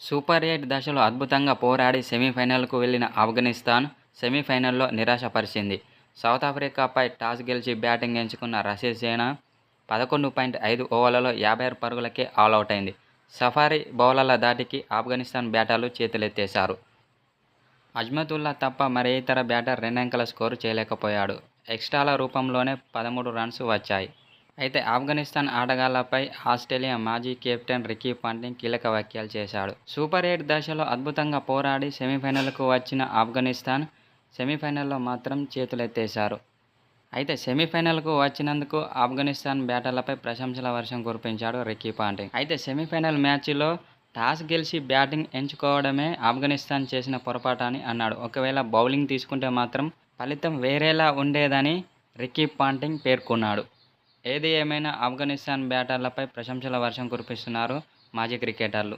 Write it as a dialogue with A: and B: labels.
A: Super eight దశలో అద్భుతంగా పోరాడి సెమీఫైనల్కు వెళ్ళిన ఆఫ్ఘనిస్తాన్ సెమీఫైనల్లో నిరాశపరిచింది. సౌత్ ఆఫ్రికాపై టాస్ గెలిచి బ్యాటింగ్ ఎంచుకున్న రషీద్ సేన పదకొండు పాయింట్ ఐదు ఓవర్లలో యాభై ఆరు పరుగులకే ఆల్అవుట్ అయింది. సఫారీ బౌలర్ల దాటికి ఆఫ్ఘనిస్తాన్ బ్యాటర్లు చేతులెత్తేశారు. అజ్మతుల్లా తప్ప మరే ఇతర బ్యాటర్ రెండంకెల స్కోరు చేయలేకపోయాడు. ఎక్స్ట్రాల రూపంలోనే పదమూడు రన్స్ వచ్చాయి. అయితే ఆఫ్ఘనిస్తాన్ ఆటగాళ్ళపై ఆస్ట్రేలియా మాజీ కెప్టెన్ రికీ పాంటింగ్ కీలక వ్యాఖ్యలు చేశాడు. సూపర్ ఎయిట్ దశలో అద్భుతంగా పోరాడి సెమీఫైనల్కు వచ్చిన ఆఫ్ఘనిస్తాన్ సెమీఫైనల్లో మాత్రం చేతులెత్తేశారు. అయితే సెమీఫైనల్కు వచ్చినందుకు ఆఫ్ఘనిస్తాన్ బ్యాటర్లపై ప్రశంసల వర్షం కురిపించాడు రికీ పాంటింగ్. అయితే సెమీఫైనల్ మ్యాచ్లో టాస్ గెలిచి బ్యాటింగ్ ఎంచుకోవడమే ఆఫ్ఘనిస్తాన్ చేసిన పొరపాటు అని అన్నాడు. ఒకవేళ బౌలింగ్ తీసుకుంటే మాత్రం ఫలితం వేరేలా ఉండేదని రికీ పాంటింగ్ పేర్కొన్నాడు. ఏది ఏమైనా ఆఫ్ఘనిస్తాన్ బ్యాటర్లపై ప్రశంసల వర్షం కురిపిస్తున్నారు మాజీ క్రికెటర్లు?